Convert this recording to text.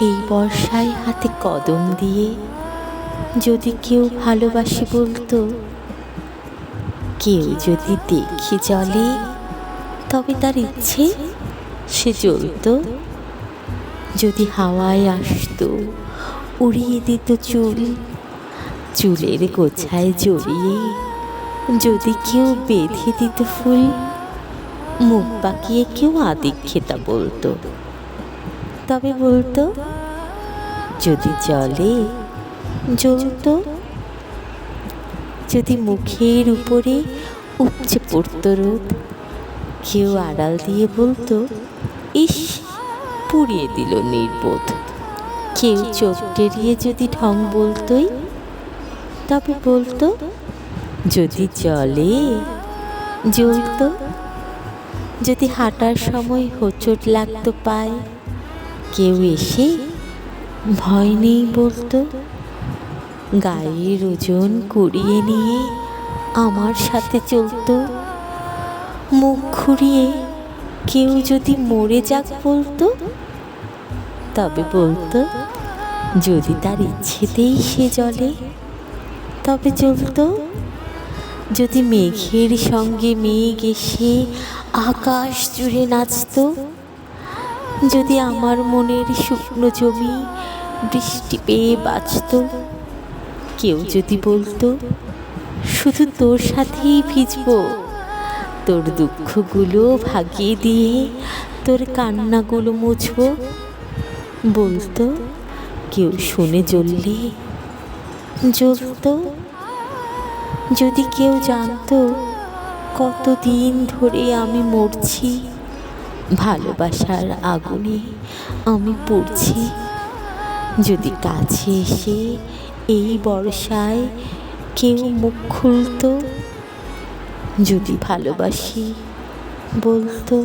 এই বর্ষায় হাতে কদম দিয়ে যদি কেউ ভালোবাসি বলতো, কেউ যদি দেখি জলে, তবে তার ইচ্ছে সে জ্বলতো। যদি হাওয়ায় আসতো, উড়িয়ে দিত চুল, চুলের গোছায় জড়িয়ে, যদি কেউ বেঁধে দিত ফুল, মুখ বাঁকিয়ে কেউ আদিক্ষেতা বলতো। তবে বলতো, যদি জলে, জ্বলতো, যদি মুখের উপরে উপচে পড়তো রোদ, কেউ আড়াল দিয়ে বলতো, ইস, পুড়িয়ে দিল নির্বোধ। কেউ চোখ টেরিয়ে যদি ঢং বলতোই, তবে বলতো, যদি জলে, জ্বলতো, যদি হাঁটার সময় হোঁচট লাগতো পায় কেউ এসে ভয় নেই বলতো। গায়ের ওজন কুড়িয়ে নিয়ে আমার সাথে চলতো। মুখ ঘুরিয়ে কেউ যদি মরে যাক বলতো, তবে বলতো, যদি তার ইচ্ছেতেই সে জলে, তবে চলতো। যদি মেঘের সঙ্গে মেঘ এসে আকাশ জুড়ে নাচতো যদি আমার মনের শুকনো জমি বৃষ্টি পেয়ে বাঁচত, কেউ যদি বলতো, শুধু তোর সাথেই ভিজবো। তোর দুঃখগুলো ভাগিয়ে দিয়ে তোর কান্নাগুলো মুছবো। বলতো, কেউ শুনে জ্বললে জ্বলতো। যদি কেউ জানতো, কতদিন ধরে আমি মরছি ভালোবাসার আগুনে আমি পড়ছি। যদি কাছে এসে এই বর্ষায় কেউ মুখ খুলত, যদি ভালোবাসি বলতো